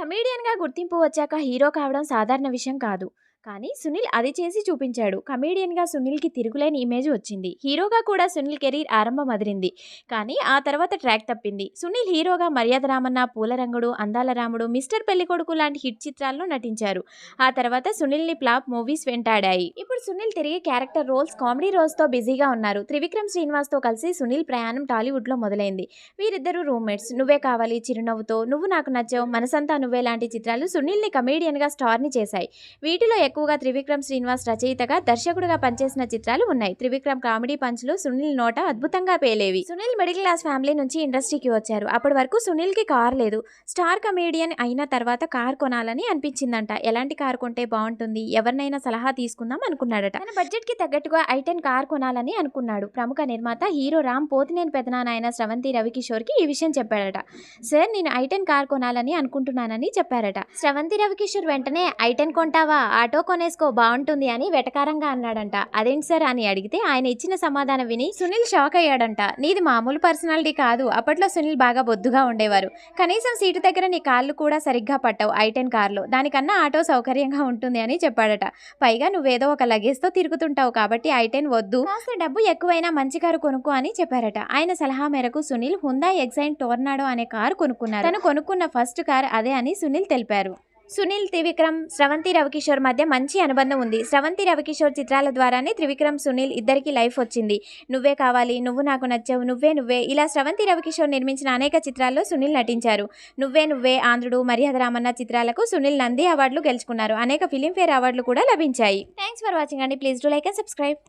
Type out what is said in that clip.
కమేడియన్గా గుర్తింపు వచ్చాక హీరో కావడం సాధారణ విషయం కాదు. కానీ సునీల్ అది చేసి చూపించాడు. కమేడియన్గా సునీల్కి తిరుగులేని ఇమేజ్ వచ్చింది. హీరోగా కూడా సునీల్ కెరీర్ ఆరంభం అదిరింది. కానీ ఆ తర్వాత ట్రాక్ తప్పింది. సునీల్ హీరోగా మర్యాద రామన్న పూలరంగుడు అందాల రాముడు మిస్టర్ పెళ్ళికొడుకు లాంటి హిట్ చిత్రాల్లో నటించారు. ఆ తర్వాత సునీల్ని ప్లాప్ మూవీస్ వెంటాడాయి. ఇప్పుడు సునీల్ తిరిగి క్యారెక్టర్ రోల్స్ కామెడీ రోల్స్తో బిజీగా ఉన్నారు. త్రివిక్రమ్ శ్రీనివాస్తో కలిసి సునీల్ ప్రయాణం టాలీవుడ్లో మొదలైంది. వీరిద్దరూ రూమ్మేట్స్. నువ్వే కావాలి చిరునవ్వుతో. నువ్వు నాకు నచ్చావు. మనసంతా నువ్వే లాంటి చిత్రాలు సునీల్ని కమేడియన్గా స్టార్ని చేశాయి. వీటిలో ఎక్కువగా త్రివిక్రమ్ శ్రీనివాస్ రచయితగా దర్శకుడుగా పనిచేసిన చిత్రాలు ఉన్నాయి. త్రివిక్రమ్ కామెడీ పంచ్లు సునీల్ నోట అద్భుతంగా పేలేవి. సునీల్ మిడిల్ క్లాస్ ఫ్యామిలీ నుంచి ఇండస్ట్రీకి వచ్చారు. అప్పటి వరకు సునీల్కి కార్ లేదు. స్టార్ కమేడియన్ అయిన తర్వాత కార్ కొనాలని అనిపించిందంట. ఎలాంటి కార్ కొంటే బాగుంటుంది? ఎవరినైనా సలహా తీసుకుందాం అనుకున్నాడట. తన బడ్జెట్కి తగ్గట్టుగా ఐటెన్ కార్ కొనాలని అనుకున్నాడు. ప్రముఖ నిర్మాత హీరో రామ్ పోతినేని పెదనాన్న స్రవంతి రవికిషోర్కి ఈ విషయం చెప్పాడట. సార్ నేను ఐటెన్ కార్ కొనాలని అనుకుంటున్నానని చెప్పారట. స్రవంతి రవికిషోర్ వెంటనే ఐటెన్ కొంటావా? ఆటో కొనేసుకో బాగుంటుంది అని వెటకారంగా అన్నాడంట. అదేంటి సార్ అని అడిగితే ఆయన ఇచ్చిన సమాధానం విని సునీల్ షాక్ అయ్యాడంట. నీది మామూలు పర్సనాలిటీ కాదు. అప్పట్లో సునీల్ బాగా బొద్దుగా ఉండేవారు. కనీసం సీటు దగ్గర నీ కాళ్ళు కూడా సరిగ్గా పట్టవు. ఐటెన్ కార్లో. దానికన్నా ఆటో సౌకర్యంగా ఉంటుంది అని చెప్పాడట. పైగా నువ్వేదో ఒక లగేజ్తో తిరుగుతుంటావు కాబట్టి ఐటెన్ వద్దు. కాస్త డబ్బు ఎక్కువైనా మంచి కారు కొనుక్కో అని చెప్పారట. ఆయన సలహా మేరకు సునీల్ హుందా ఎగ్జైన్ టోర్నాడో అనే కారు కొనుక్కున్నారు. తను కొనుక్కున్న ఫస్ట్ కార్ అదే అని సునీల్ తెలిపారు. సునీల్ త్రివిక్రమ్ స్రవంతి రవికిషోర్ మధ్య మంచి అనుబంధం ఉంది. స్రవంతి రవికిషోర్ చిత్రాల ద్వారానే త్రివిక్రమ్ సునీల్ ఇద్దరికి లైఫ్ వచ్చింది. నువ్వే కావాలి నువ్వు నాకు నచ్చావు నువ్వే నువ్వే ఇలా స్రవంతి రవికిషోర్ నిర్మించిన అనేక చిత్రాల్లో సునీల్ నటించారు. నువ్వే నువ్వే ఆంధ్రుడు మర్యాద రామన్న చిత్రాలకు సునీల్ నంది అవార్డులు గెలుచుకున్నారు. అనేక ఫిలింఫేర్ అవార్డులు కూడా లభించాయి. థ్యాంక్స్ ఫర్ వాచింగ్ అండి. Please do like and subscribe.